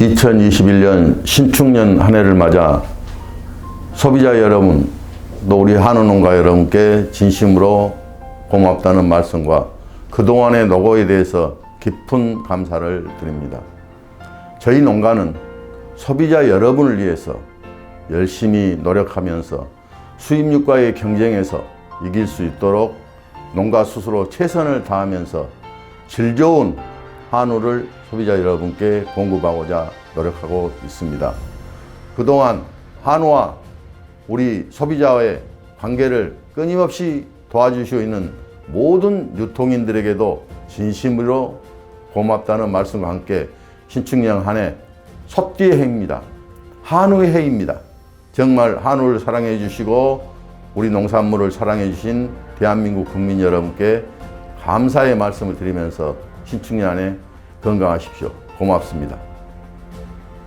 2021년 신축년 한 해를 맞아 소비자 여러분, 또 우리 한우 농가 여러분께 진심으로 고맙다는 말씀과 그동안의 노고에 대해서 깊은 감사를 드립니다. 저희 농가는 소비자 여러분을 위해서 열심히 노력하면서 수입육과의 경쟁에서 이길 수 있도록 농가 스스로 최선을 다하면서 질 좋은 한우를 소비자 여러분께 공급하고자 노력하고 있습니다. 그동안 한우와 우리 소비자와의 관계를 끊임없이 도와주시고 있는 모든 유통인들에게도 진심으로 고맙다는 말씀과 함께 신축년 한해 섭디의 해입니다. 한우의 해입니다. 정말 한우를 사랑해 주시고 우리 농산물을 사랑해 주신 대한민국 국민 여러분께 감사의 말씀을 드리면서 신축년 한해 건강하십시오. 고맙습니다.